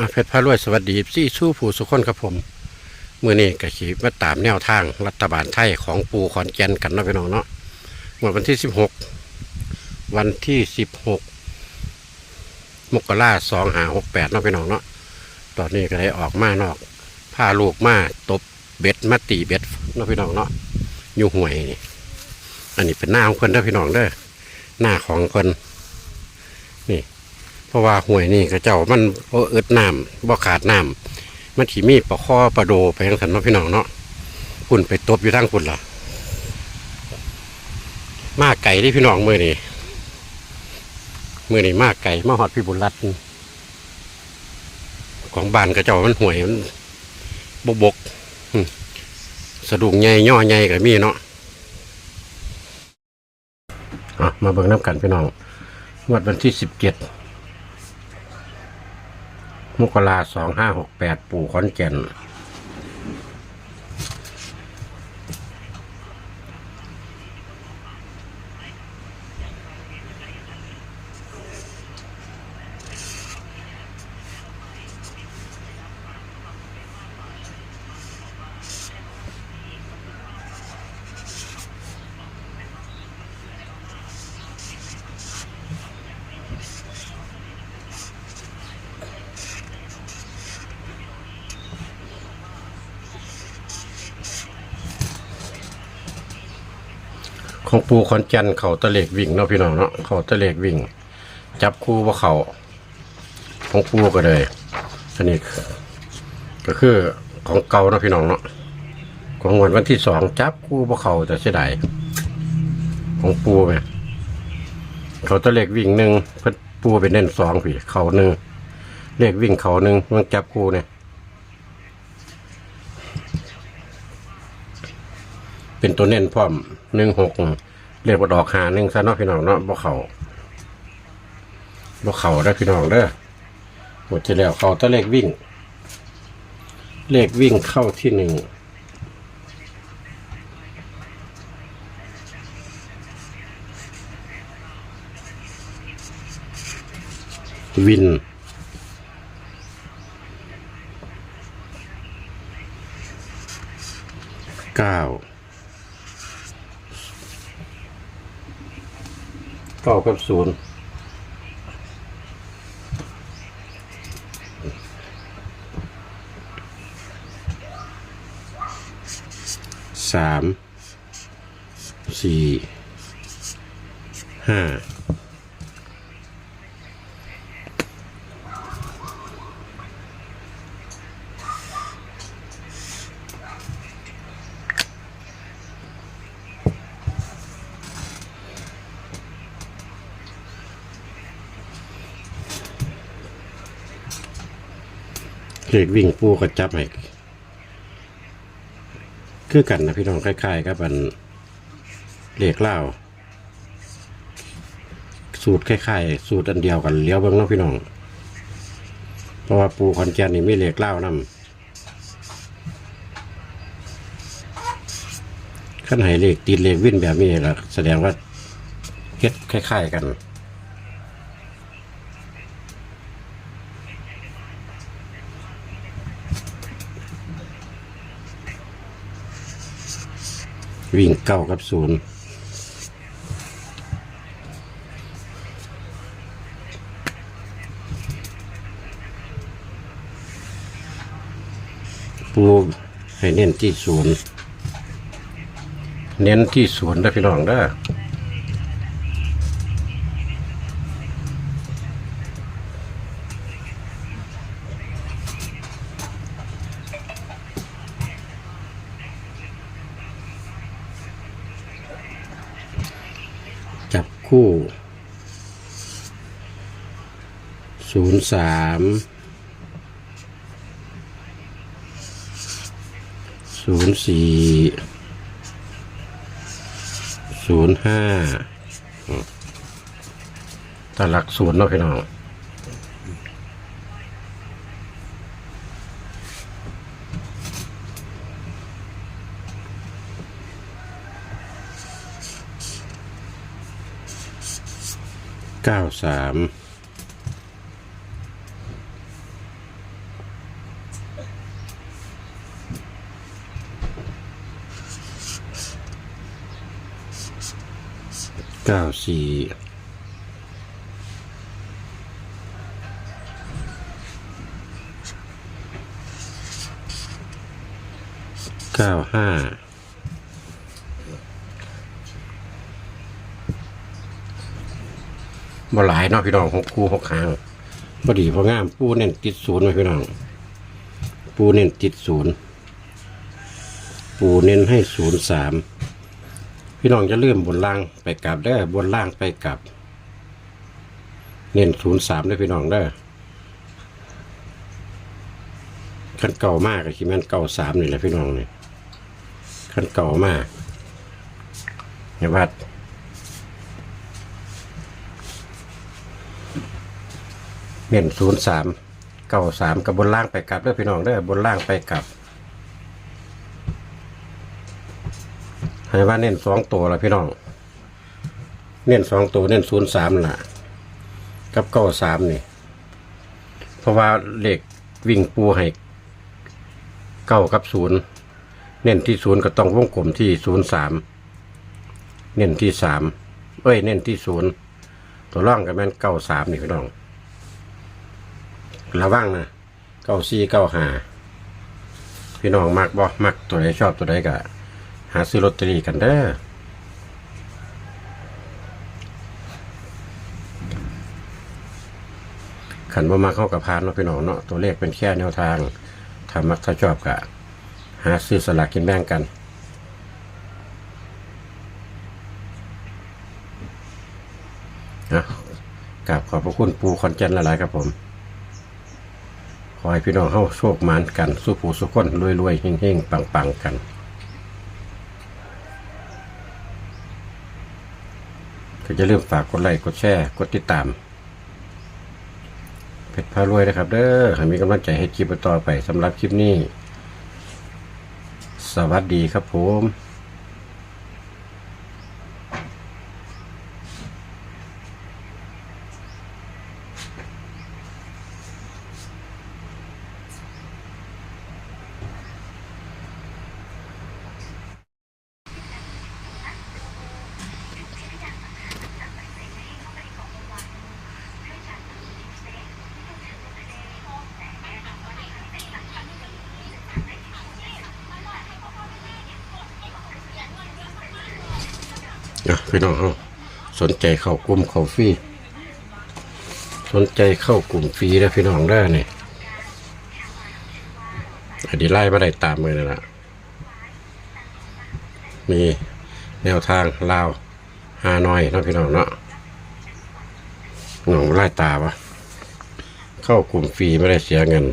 อะเพชรพารวยสวัสดีซี่สู้ผู้สุขคนครับผมเมื่อนี้ก็ขี่มาตามแนวทางรัฐบาลไทยของปูขอนแก่นกันนะพี่น้องเนาะงวดวันที่สิบหกวันที่สิบหกมกราสองหาหกแปดนะพี่น้องเนาะตอนนี้ก็ได้ออกมานอกพาลูกมาตบเบ็ดมาตีเบ็ดนะพี่น้องเนาะอยู่ห่วยนี่อันนี้เป็นหน้าของคนเด้อพี่น้องเด้อหน้าของคน ราะว่าห่วยนี่กระเจ้ามันบ่อึดน้ำบ่ขาดน้ำมันถีมีปลาข้อปลาโดไปทางสันเนาะพี่น้องเนาะพุ่นไปตบอยู่ทางพุ่นล่ะ มาไก่ที่พี่น้องมือนี่มือนี่มาไก่มาหอดพี่บุญรัตน์ของบ้านกระเจ้ามันห่วยมันบกบกสะดุ้งใหญ่ย่อใหญ่ก็มีเนาะอะมาเบิ่งน้ำกันพี่น้องงวดวันที่สิบเจ็ด มกราสองห้าหกแปดปู่ขอนแก่น ของปูขอนแก่นเขาตะเลกวิ่งเนาะพี่น้องเนาะเขาตะเลกวิ่ง จับคู่ว่าเขาของปูก็เลยอันนี้ก็คือของเก่าเนาะพี่น้องเนาะของวันวันที่สองจับคู่ว่าเขาแต่เสียดายของปูไหมเขาตะเลกวิ่งหนึ่งเพิ่นปูเป็นเน้นสองพี่เขาหนึ่งเลขวิ่งเขาหนึ่งมันจับคู่เนี่ย เป็นตัวเน้นพร้อมหนึ่งหกเรียกว่าดอกหาหนึ่งซะเนาะพี่น้องเนาะบ่เขาบ่เขาได้พี่น้องเด้อหมดที่แล้วเขาตัวเลขวิ่ง เลขวิ่งเข้าที่หนึ่งวิน เก้า เก้ากับศูนย์สามสี่ห้า เลขวิ่งปูกระจับให้คือกันนะพี่น้องคล้ายๆกับอันเลขเล่าสูตรคล้ายๆสูตรอันเดียวกันเลี้ยวเบิ้งเนาะพี่น้อง เพราะว่าปูคอนแกนนี่มีเลขเล่าวนำขั้นให้เลขติดเลขวิ่นแบบนี้ละแสดงว่าเฮ็ดคล้ายๆกัน วิ่งเก้ากับศูนย์ปูให้เน้นที่ศูนย์เน้นที่ศูนย์ได้พี่น้องได้ คู่ศูนย์สามศูนย์สี่ศูนย์ห้าตหลักศูนย์เนาะพี่น้อง เก้าสามเก้าสี่เก้าห้า บ่หลายเนาะพี่น้องหกคู่หกครั้งพอดีพองามปูเน้นติดศูนย์ไว้พี่น้อง ปูเน้นติดศูนย์ปูเน้นให้ศูนย์สามพี่น้องจะเลื่อมบนล่างไปกลับได้บนล่างไปกลับ เน้นศูนย์สามได้พี่น้องได้ขั้นเก่ามากกับที่แม่นเก่าสามนี่แหละพี่น้องนี่ขั้นเก่ามากอย่าวัด เน้นศูนย์สามเก่าสามกับบนล่างไปกลับได้อพี่น้องได้อบนล่างไปกลับให้ว่าเน้นสองตัวละพี่น้อง เน้นสองตัวเน้นศูนย์สามล่ะ กับเก้าสามนี่ เพราะว่าเลขวิ่งปูให้เก้ากับศูนย์เน้นที่ศูนย์ก็ต้องวงกลมที่ศูนย์สามเน้นที่สามเอ้ย เน้นที่ศูนย์ตัวร่องกับแม่นเก้าสามนี่พี่น้อง ระวังนะเก้าสี่เก้าหาพี่น้องมักบ่มักตัวใดชอบตัวใดก็หาซื้อลอตเตอรี่กันเด้อขันบ่มาเข้ากับพานเนาะพี่น้องเนาะตัวเลขเป็นแค่แนวทางถ้ามักถ้าชอบก็หาซื้อสลากกินแบ่งกันนะกราบขอบพระคุณปูคอนเจนหลายๆครับผม อให้พี่น้องเข้าโชคหมานกัน สู้ผู้สุขคนรวยๆเฮงๆปังๆกัน ก็จะเริ่มฝากกดไลค์กดแชร์กดติดตาม เพชรพารวยนะครับ เด้อให้มีกำลังใจให้คลิปต่อไปสำหรับคลิปนี้ สวัสดีครับผม นะพี่น้องเอาสนใจเข้ากลุ่มเข้าฟรีสนใจเข้ากลุ่มฟรีแล้วพี่น้องได้เนี่ยอันนี้ไล่มาได้ตามเลยนะล่ะมีแนวทางลาวฮานอยนาะพี่น้องเนาะหนองไล่ตาวะเข้ากลุ่มฟรีไม่ได้เสียเงิน